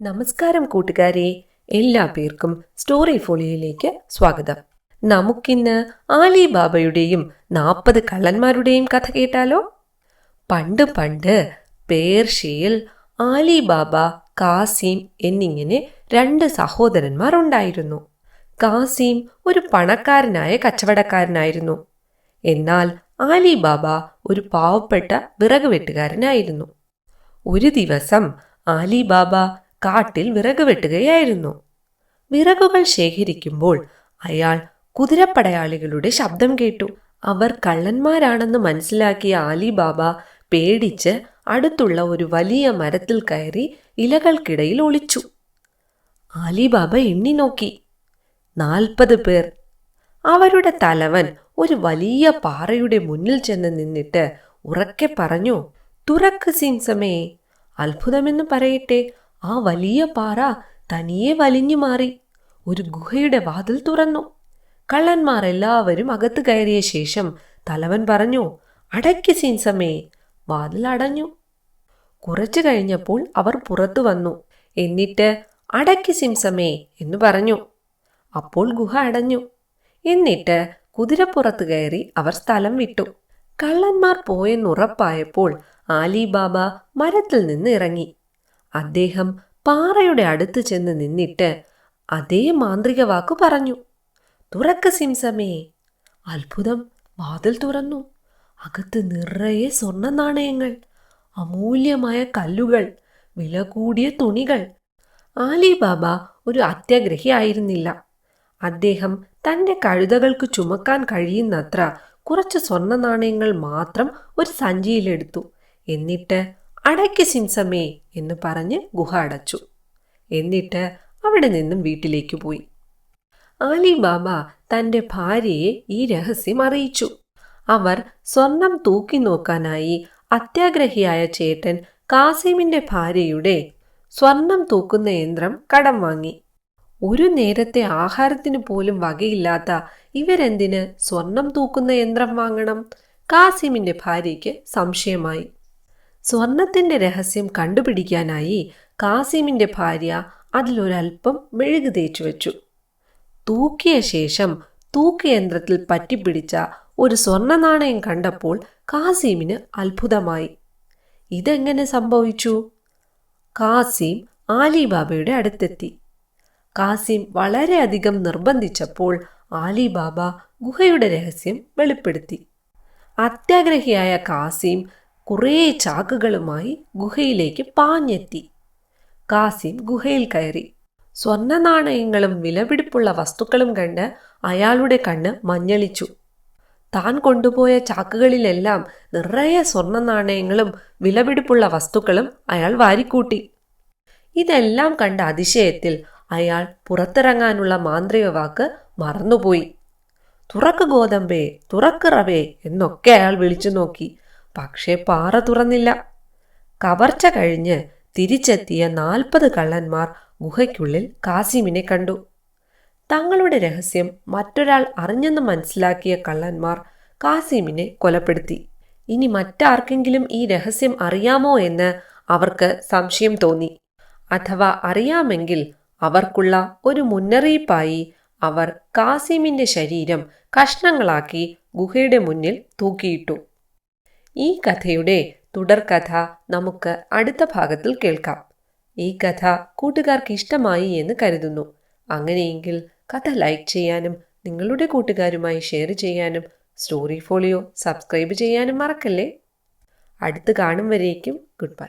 നമസ്കാരം കൂട്ടുകാരെ എല്ലാ പേർക്കും സ്റ്റോറി ഫോളിയോയിലേക്ക് സ്വാഗതം. നമുക്കിന്ന് ആലിബാബയുടെയും നാൽപ്പത് കള്ളന്മാരുടെയും കഥ കേട്ടാലോ? പണ്ട് പണ്ട് പേർഷ്യയിൽ ആലി ബാബ കാസിം എന്നിങ്ങനെ രണ്ട് സഹോദരന്മാർ ഉണ്ടായിരുന്നു. കാസിം ഒരു പണക്കാരനായ കച്ചവടക്കാരനായിരുന്നു. എന്നാൽ ആലി ബാബ ഒരു പാവപ്പെട്ട വിറക് വെട്ടുകാരനായിരുന്നു. ഒരു ദിവസം ആലിബാബ കാട്ടിൽ വിറക് വെട്ടുകയായിരുന്നു. വിറകുകൾ ശേഖരിക്കുമ്പോൾ അയാൾ കുതിരപ്പടയാളികളുടെ ശബ്ദം കേട്ടു. അവർ കള്ളന്മാരാണെന്ന് മനസ്സിലാക്കിയ ആലിബാബ പേടിച്ച് അടുത്തുള്ള ഒരു വലിയ മരത്തിൽ കയറി ഇലകൾക്കിടയിൽ ഒളിച്ചു. ആലിബാബ എണ്ണി നോക്കി. നാൽപ്പത് പേർ. അവരുടെ തലവൻ ഒരു വലിയ പാറയുടെ മുന്നിൽ ചെന്ന് നിന്നിട്ട് ഉറക്കെ പറഞ്ഞു തുറക്ക് സിൻസമേ അത്ഭുതമെന്ന് പറയട്ടെ. ആ വലിയ പാറ തനിയെ വലിഞ്ഞു മാറി. ഒരു ഗുഹയുടെ വാതിൽ തുറന്നു. കള്ളന്മാർ എല്ലാവരും അകത്ത് കയറിയ ശേഷം തലവൻ പറഞ്ഞു അടയ്ക്ക് സിൻസമേ വാതിൽ അടഞ്ഞു. കുറച്ചു കഴിഞ്ഞപ്പോൾ അവർ പുറത്തു വന്നു. എന്നിട്ട് അടയ്ക്ക് സിംസമേ എന്ന് പറഞ്ഞു. അപ്പോൾ ഗുഹ അടഞ്ഞു. എന്നിട്ട് കുതിരപ്പുറത്ത് കയറി അവർ സ്ഥലം വിട്ടു. കള്ളന്മാർ പോയെന്നുറപ്പായപ്പോൾ ആലിബാബ മരത്തിൽ നിന്ന് ഇറങ്ങി. അദ്ദേഹം പാറയുടെ അടുത്ത് ചെന്ന് നിന്നിട്ട് അതേ മാന്ത്രിക വാക്ക് പറഞ്ഞു. തുറക്ക സിംസമേ. അത്ഭുതം. വാതിൽ തുറന്നു. അകത്ത് നിറയെ സ്വർണ നാണയങ്ങൾ അമൂല്യമായ കല്ലുകൾ വില കൂടിയ തുണികൾ. ആലിബാബ ഒരു അത്യാഗ്രഹി ആയിരുന്നില്ല. അദ്ദേഹം തന്റെ കഴുതകൾക്ക് ചുമക്കാൻ കഴിയുന്നത്ര കുറച്ച് സ്വർണ നാണയങ്ങൾ മാത്രം ഒരു സഞ്ചിയിലെടുത്തു. എന്നിട്ട് അടയ്ക്ക് സിൻസമേ എന്ന് പറഞ്ഞ് ഗുഹ അടച്ചു എന്നിട്ട് അവിടെ നിന്നും വീട്ടിലേക്ക് പോയി. ആലി ബാബ തന്റെ ഭാര്യയെ ഈ രഹസ്യം അറിയിച്ചു. അവർ സ്വർണം തൂക്കി നോക്കാനായി അത്യാഗ്രഹിയായ ചേട്ടൻ കാസിമിന്റെ ഭാര്യയുടെ സ്വർണം തൂക്കുന്ന യന്ത്രം കടം വാങ്ങി. ഒരു നേരത്തെ ആഹാരത്തിന് പോലും വകയില്ലാത്ത ഇവരെന്തിന് സ്വർണം തൂക്കുന്ന യന്ത്രം വാങ്ങണം? കാസിമിന്റെ ഭാര്യയ്ക്ക് സംശയമായി. സ്വർണത്തിന്റെ രഹസ്യം കണ്ടുപിടിക്കാനായി കാസിമിന്റെ ഭാര്യ അതിലൊരൽപ്പം മെഴുകു തേച്ചു വെച്ചു. തൂക്കിയ ശേഷം തൂക്കയന്ത്രത്തിൽ പറ്റിപ്പിടിച്ച ഒരു സ്വർണ നാണയം കണ്ടപ്പോൾ കാസിമിന് അത്ഭുതമായി. ഇതെങ്ങനെ സംഭവിച്ചു? കാസിം ആലിബാബയുടെ അടുത്തെത്തി. കാസിം വളരെയധികം നിർബന്ധിച്ചപ്പോൾ ആലിബാബ ഗുഹയുടെ രഹസ്യം വെളിപ്പെടുത്തി. അത്യാഗ്രഹിയായ കാസിം കുറേ ചാക്കുകളുമായി ഗുഹയിലേക്ക് പാഞ്ഞെത്തി. കാസിം ഗുഹയിൽ കയറി. സ്വർണ നാണയങ്ങളും വിലപിടിപ്പുള്ള വസ്തുക്കളും കണ്ട് അയാളുടെ കണ്ണ് മഞ്ഞളിച്ചു. താൻ കൊണ്ടുപോയ ചാക്കുകളിലെല്ലാം നിറയെ സ്വർണ നാണയങ്ങളും വിലപിടിപ്പുള്ള വസ്തുക്കളും അയാൾ വാരിക്കൂട്ടി. ഇതെല്ലാം കണ്ട അതിശയത്തിൽ അയാൾ പുറത്തിറങ്ങാനുള്ള മാന്ത്രിക വാക്ക് മറന്നുപോയി. തുറക്ക് ഗോതമ്പേ തുറക്ക് റവേ എന്നൊക്കെ അയാൾ വിളിച്ചു നോക്കി. പക്ഷേ പാറ തുറന്നില്ല. കവർച്ച കഴിഞ്ഞ് തിരിച്ചെത്തിയ നാൽപ്പത് കള്ളന്മാർ ഗുഹയ്ക്കുള്ളിൽ കാസിമിനെ കണ്ടു. തങ്ങളുടെ രഹസ്യം മറ്റൊരാൾ അറിഞ്ഞെന്ന് മനസ്സിലാക്കിയ കള്ളന്മാർ കാസിമിനെ കൊലപ്പെടുത്തി. ഇനി മറ്റാർക്കെങ്കിലും ഈ രഹസ്യം അറിയാമോ എന്ന് അവർക്ക് സംശയം തോന്നി. അഥവാ അറിയാമെങ്കിൽ അവർക്കുള്ള ഒരു മുന്നറിയിപ്പായി അവർ കാസിമിന്റെ ശരീരം കഷ്ണങ്ങളാക്കി ഗുഹയുടെ മുന്നിൽ തൂക്കിയിട്ടു. ഈ കഥയുടെ തുടർകഥ നമുക്ക് അടുത്ത ഭാഗത്തിൽ കേൾക്കാം. ഈ കഥ കൂട്ടുകാർക്ക് ഇഷ്ടമായി എന്ന് കരുതുന്നു. അങ്ങനെയെങ്കിൽ കഥ ലൈക്ക് ചെയ്യാനും നിങ്ങളുടെ കൂട്ടുകാരുമായി ഷെയർ ചെയ്യാനും സ്റ്റോറി ഫോളിയോ സബ്സ്ക്രൈബ് ചെയ്യാനും മറക്കല്ലേ? അടുത്ത് കാണും വരേക്കും ഗുഡ് ബൈ.